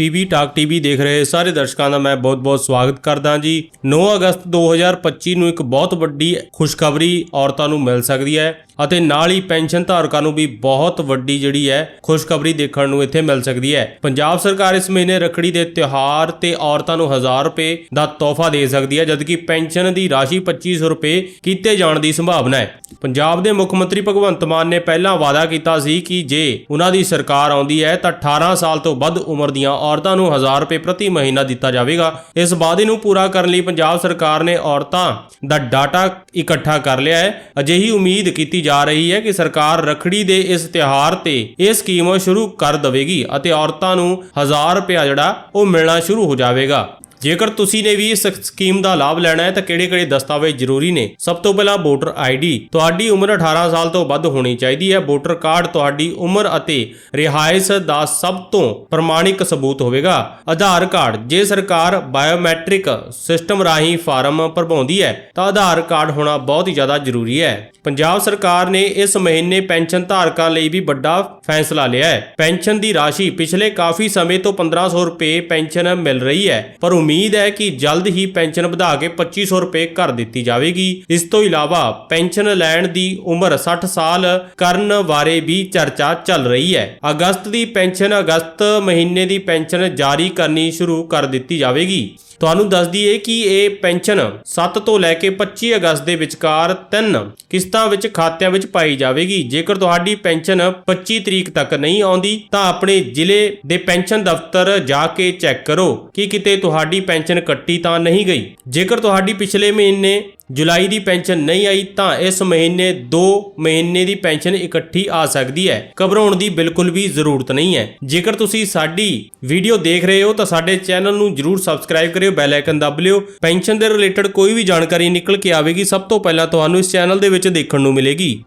PB talk TV ਦੇਖ ਰਹੇ ਸਾਰੇ ਦਰਸ਼ਕਾਂ ਦਾ ਮੈਂ ਬਹੁਤ-ਬਹੁਤ ਸਵਾਗਤ ਕਰਦਾ ਜੀ। 9 ਅਗਸਤ 2025 ਨੂੰ ਇੱਕ ਬਹੁਤ ਵੱਡੀ ਖੁਸ਼ਖਬਰੀ ਔਰਤਾਂ ਨੂੰ ਮਿਲ ਸਕਦੀ ਹੈ। ਅਤੇ ਨਾਲ ਹੀ ਪੈਨਸ਼ਨ ਧਾਰਕਾਂ ਨੂੰ ਵੀ ਬਹੁਤ ਵੱਡੀ ਜਿਹੜੀ ਹੈ ਖੁਸ਼ਖਬਰੀ ਦੇਖਣ ਨੂੰ ਇੱਥੇ ਮਿਲ ਸਕਦੀ ਹੈ। ਪੰਜਾਬ ਸਰਕਾਰ ਇਸ ਮਹੀਨੇ ਰੱਖੜੀ ਦੇ ਤਿਉਹਾਰ ਤੇ ਔਰਤਾਂ ਨੂੰ 1000 ਰੁਪਏ ਦਾ ਤੋਹਫਾ ਦੇ ਸਕਦੀ ਹੈ, ਜਦਕਿ ਪੈਨਸ਼ਨ ਦੀ ਰਾਸ਼ੀ 2500 ਰੁਪਏ ਕੀਤੇ ਜਾਣ ਦੀ ਸੰਭਾਵਨਾ ਹੈ। ਪੰਜਾਬ ਦੇ ਮੁੱਖ ਮੰਤਰੀ ਭਗਵੰਤ ਮਾਨ ਨੇ ਪਹਿਲਾਂ ਵਾਅਦਾ ਕੀਤਾ ਸੀ ਕਿ ਜੇ ਉਹਨਾਂ ਦੀ ਸਰਕਾਰ ਆਉਂਦੀ ਹੈ ਤਾਂ 18 ਸਾਲ ਤੋਂ ਵੱਧ ਉਮਰ ਦੀਆਂ ਔਰਤਾਂ ਨੂੰ 1000 ਰੁਪਏ ਪ੍ਰਤੀ ਮਹੀਨਾ ਦਿੱਤਾ ਜਾਵੇਗਾ। ਇਸ ਵਾਅਦੇ ਨੂੰ ਪੂਰਾ ਕਰਨ ਲਈ ਪੰਜਾਬ ਸਰਕਾਰ ਨੇ ਔਰਤਾਂ ਦਾ ਡਾਟਾ ਇਕੱਠਾ ਕਰ ਲਿਆ ਹੈ। ਅਜਿਹੀ ਉਮੀਦ ਕੀਤੀ ਜਾ ਰਹੀ ਹੈ ਕਿ ਸਰਕਾਰ ਰਖੜੀ ਦੇ ਇਸ ਤਿਉਹਾਰ ਤੇ ਇਹ ਸਕੀਮ ਸ਼ੁਰੂ ਕਰ ਦੇਵੇਗੀ ਅਤੇ ਔਰਤਾਂ ਨੂੰ 1000 ਰੁਪਏ ਜਿਹੜਾ ਉਹ ਮਿਲਣਾ ਸ਼ੁਰੂ ਹੋ ਜਾਵੇਗਾ। ਜੇਕਰ ਤੁਸੀਂ ਨੇ ਵੀ ਇਸ ਸਕੀਮ ਦਾ ਲਾਭ ਲੈਣਾ ਹੈ, ਤਾਂ ਕਿਹੜੇ-ਕਿਹੜੇ ਦਸਤਾਵੇਜ਼ ਜ਼ਰੂਰੀ ਨੇ? ਸਭ ਤੋਂ ਪਹਿਲਾਂ ਵੋਟਰ ਆਈਡੀ ਤੁਹਾਡੀ ਉਮਰ 18 ਸਾਲ ਤੋਂ ਵੱਧ ਹੋਣੀ ਚਾਹੀਦੀ ਹੈ। ਵੋਟਰ ਕਾਰਡ ਤੁਹਾਡੀ ਉਮਰ ਅਤੇ ਰਿਹਾਇਸ਼ ਦਾ ਸਭ ਤੋਂ ਪ੍ਰਮਾਣਿਕ ਸਬੂਤ ਹੋਵੇਗਾ। ਆਧਾਰ ਕਾਰਡ। ਜੇ ਸਰਕਾਰ ਬਾਇਓਮੈਟ੍ਰਿਕ ਸਿਸਟਮ ਰਾਹੀਂ ਫਾਰਮ ਭਰਵਾਉਂਦੀ ਹੈ, ਤਾਂ ਆਧਾਰ ਕਾਰਡ ਹੋਣਾ ਬਹੁਤ ਹੀ ਜ਼ਿਆਦਾ ਜ਼ਰੂਰੀ ਹੈ। ਪੰਜਾਬ ਸਰਕਾਰ ਨੇ ਇਸ ਮਹੀਨੇ ਪੈਨਸ਼ਨ ਧਾਰਕਾਂ ਲਈ ਵੀ ਵੱਡਾ ਫੈਸਲਾ ਲਿਆ ਹੈ। ਪੈਨਸ਼ਨ ਦੀ ਰਾਸ਼ੀ ਪਿਛਲੇ ਕਾਫੀ ਸਮੇਂ ਤੋਂ 1500 ਰੁਪਏ ਪੈਨਸ਼ਨ ਮਿਲ ਰਹੀ ਹੈ, ਪਰ ਉਮੀਦ ਹੈ ਕਿ ਜਲਦ ਹੀ ਪੈਨਸ਼ਨ ਵਧਾ ਕੇ 2500 ਰੁਪਏ ਕਰ ਦਿੱਤੀ ਜਾਵੇਗੀ। ਇਸ ਤੋਂ ਇਲਾਵਾ ਪੈਨਸ਼ਨ ਲੈਣ ਦੀ ਉਮਰ 60 ਸਾਲ ਕਰਨ ਬਾਰੇ ਵੀ ਚਰਚਾ ਚੱਲ ਰਹੀ ਹੈ। ਅਗਸਤ ਦੀ ਪੈਨਸ਼ਨ ਅਗਸਤ ਮਹੀਨੇ ਦੀ ਪੈਨਸ਼ਨ ਜਾਰੀ ਕਰਨੀ ਸ਼ੁਰੂ ਕਰ ਦਿੱਤੀ ਜਾਵੇਗੀ। ਤੁਹਾਨੂੰ ਦੱਸ ਦਈਏ ਕਿ ਇਹ ਪੈਨਸ਼ਨ 7 ਤੋਂ ਲੈ ਕੇ 25 ਅਗਸਤ ਦੇ ਵਿਚਕਾਰ ਤਿੰਨ ਕਿਸ਼ਤਾਂ ਵਿੱਚ ਖਾਤਿਆਂ ਵਿੱਚ ਪਾਈ ਜਾਵੇਗੀ। ਜੇਕਰ ਤੁਹਾਡੀ ਪੈਨਸ਼ਨ 25 ਤਰੀਕ ਤੱਕ ਨਹੀਂ ਆਉਂਦੀ, ਤਾਂ ਆਪਣੇ ਜ਼ਿਲ੍ਹੇ ਦੇ ਪੈਨਸ਼ਨ ਦਫ਼ਤਰ ਜਾ ਕੇ ਚੈੱਕ ਕਰੋ ਕਿ ਕਿਤੇ ਤੁਹਾਡੀ ਪੈਨਸ਼ਨ ਕੱਟੀ ਤਾਂ ਨਹੀਂ ਗਈ। ਜੇਕਰ ਤੁਹਾਡੀ ਪਿਛਲੇ ਮਹੀਨੇ ਜੁਲਾਈ ਦੀ ਪੈਨਸ਼ਨ ਨਹੀਂ ਆਈ ਤਾਂ ਇਸ ਮਹੀਨੇ 2 ਮਹੀਨੇ ਦੀ ਪੈਨਸ਼ਨ ਇਕੱਠੀ ਆ ਸਕਦੀ ਹੈ। ਘਬਰਾਉਣ ਦੀ ਬਿਲਕੁਲ ਵੀ ਜ਼ਰੂਰਤ ਨਹੀਂ ਹੈ। ਜੇਕਰ ਤੁਸੀਂ ਸਾਡੀ ਵੀਡੀਓ ਦੇਖ ਰਹੇ ਹੋ ਤਾਂ ਸਾਡੇ ਚੈਨਲ ਨੂੰ ਜਰੂਰ ਸਬਸਕ੍ਰਾਈਬ ਕਰਿਓ, ਬੈਲ ਆਈਕਨ ਦਬ ਲਿਓ। ਪੈਨਸ਼ਨ ਦੇ ਰਿਲੇਟਡ ਕੋਈ ਵੀ ਜਾਣਕਾਰੀ ਨਿਕਲ ਕੇ ਆਵੇਗੀ, ਸਭ ਤੋਂ ਪਹਿਲਾਂ ਤੁਹਾਨੂੰ ਇਸ ਚੈਨਲ ਦੇ ਵਿੱਚ ਦੇਖਣ ਨੂੰ ਮਿਲੇਗੀ।